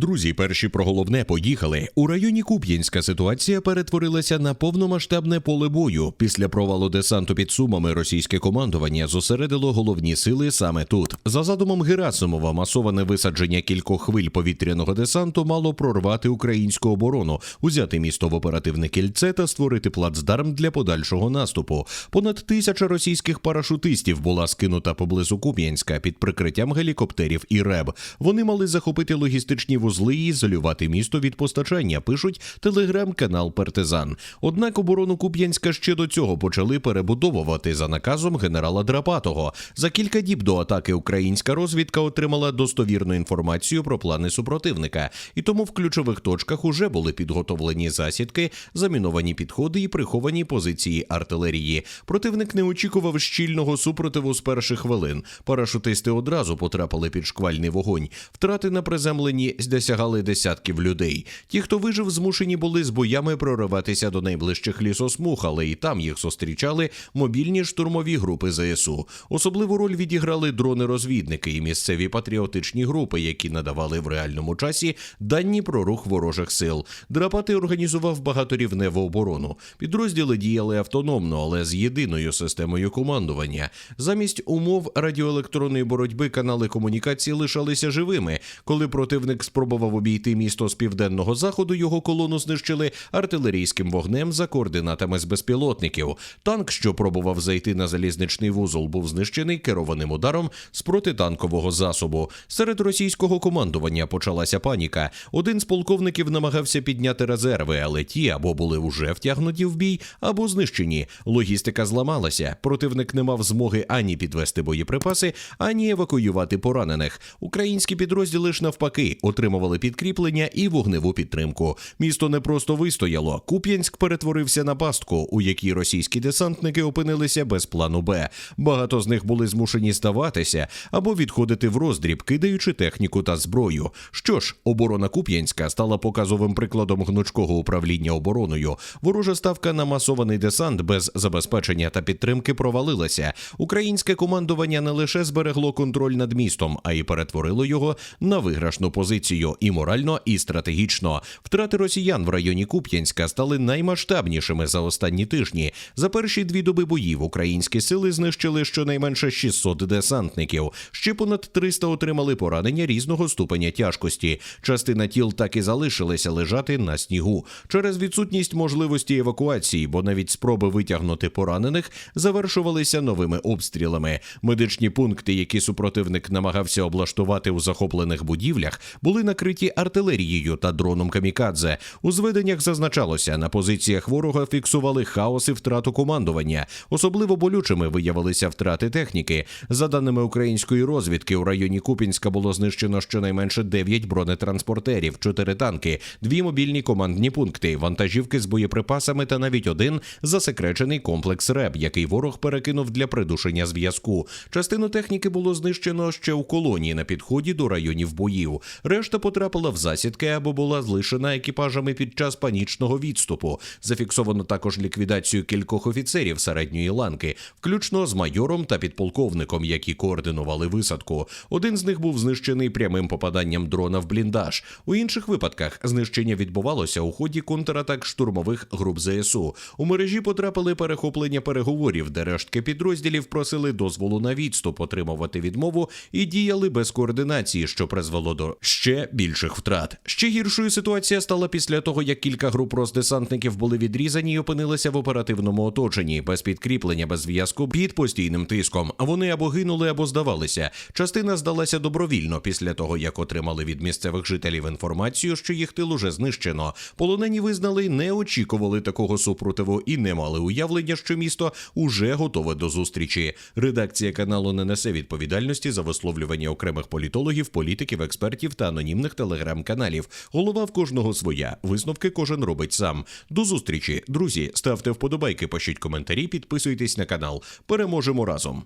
Друзі, перші про головне поїхали. У районі Куп'янська ситуація перетворилася на повномасштабне поле бою. Після провалу десанту під Сумами російське командування зосередило головні сили саме тут. За задумом Герасимова, масоване висадження кількох хвиль повітряного десанту мало прорвати українську оборону, узяти місто в оперативне кільце та створити плацдарм для подальшого наступу. Понад тисяча російських парашутистів була скинута поблизу Куп'янська під прикриттям гелікоптерів і РЕБ. Вони мали захопити логістичні вузли і ізолювати місто від постачання. Пишуть телеграм-канал Партизан. Однак оборону Куп'янська ще до цього почали перебудовувати за наказом генерала Драпатого. За кілька діб до атаки українська розвідка отримала достовірну інформацію про плани супротивника, і тому в ключових точках уже були підготовлені засідки, заміновані підходи і приховані позиції артилерії. Противник не очікував щільного супротиву з перших хвилин. Парашутисти одразу потрапили під шквальний вогонь. Втрати на приземленні досягали десятків людей. Ті, хто вижив, змушені були з боями прориватися до найближчих лісосмуг, але і там їх зустрічали мобільні штурмові групи ЗСУ. Особливу роль відіграли дрони-розвідники і місцеві патріотичні групи, які надавали в реальному часі дані про рух ворожих сил. Драпати організував багаторівневу оборону. Підрозділи діяли автономно, але з єдиною системою командування. Замість умов радіоелектронної боротьби канали комунікації лишалися живими. Коли противник спробував обійти місто з південного заходу, його колону знищили артилерійським вогнем за координатами з безпілотників. Танк, що пробував зайти на залізничний вузол, був знищений керованим ударом з протитанкового засобу. Серед російського командування почалася паніка. Один з полковників намагався підняти резерви, але ті або були вже втягнуті в бій, або знищені. Логістика зламалася. Противник не мав змоги ані підвести боєприпаси, ані евакуювати поранених. Українські підрозділи ж навпаки отримували підкріплення і вогневу підтримку. Місто не просто вистояло. Куп'янськ перетворився на пастку, у якій російські десантники опинилися без плану Б. Багато з них були змушені здаватися або відходити в роздріб, кидаючи техніку та зброю. Що ж, оборона Куп'янська стала показовим прикладом гнучкого управління обороною. Ворожа ставка на масований десант без забезпечення та підтримки провалилася. Українське командування не лише зберегло контроль над містом, а й перетворило його на виграшну позицію і морально, і стратегічно. Втрати росіян в районі Куп'янська стали наймасштабнішими за останні тижні. За перші дві доби боїв українські сили знищили щонайменше 600 десантників. Ще понад 300 отримали поранення різного ступеня тяжкості. Частина тіл так і залишилися лежати на снігу через відсутність можливості евакуації, бо навіть спроби витягнути поранених завершувалися новими обстрілами. Медичні пункти, які супротивник намагався облаштувати у захоплених будівлях, були накриті артилерією та дроном камікадзе. У зведеннях зазначалося, на позиціях ворога фіксували хаос і втрату командування. Особливо болючими виявилися втрати техніки. За даними української розвідки, у районі Купінська було знищено щонайменше 9 бронетранспортерів, 4 танки, дві мобільні командні пункти, вантажівки з боєприпасами та навіть один засекречений комплекс РЕБ, який ворог перекинув для придушення зв'язку. Частину техніки було знищено ще у колонії на підході до районів боїв. Решта потрапила в засідки або була злишена екіпажами під час панічного відступу. Зафіксовано також ліквідацію кількох офіцерів середньої ланки, включно з майором та підполковником, які координували висадку. Один з них був знищений прямим попаданням дрона в бліндаж. У інших випадках знищення відбувалося у ході контратак штурмових груп ЗСУ. У мережі потрапили перехоплення переговорів, де рештки підрозділів просили дозволу на відступ, отримувати відмову і діяли без координації, що призвело до ще більших втрат. Ще гіршою ситуація стала після того, як кілька груп роздесантників були відрізані і опинилися в оперативному оточенні, без підкріплення, без зв'язку, під постійним тиском. Вони або гинули, або здавалися. Частина здалася добровільно після того, як отримали від місцевих жителів інформацію, що їх тил уже знищено. Полонені визнали, не очікували такого супротиву і не мали уявлення, що місто уже готове до зустрічі. Редакція каналу не несе відповідальності за висловлювання окремих політологів, політиків, експертів та анонімних телеграм-каналів. Голова в кожного своя. Висновки кожен робить сам. До зустрічі, друзі. Ставте вподобайки, пишіть коментарі, підписуйтесь на канал. Переможемо разом.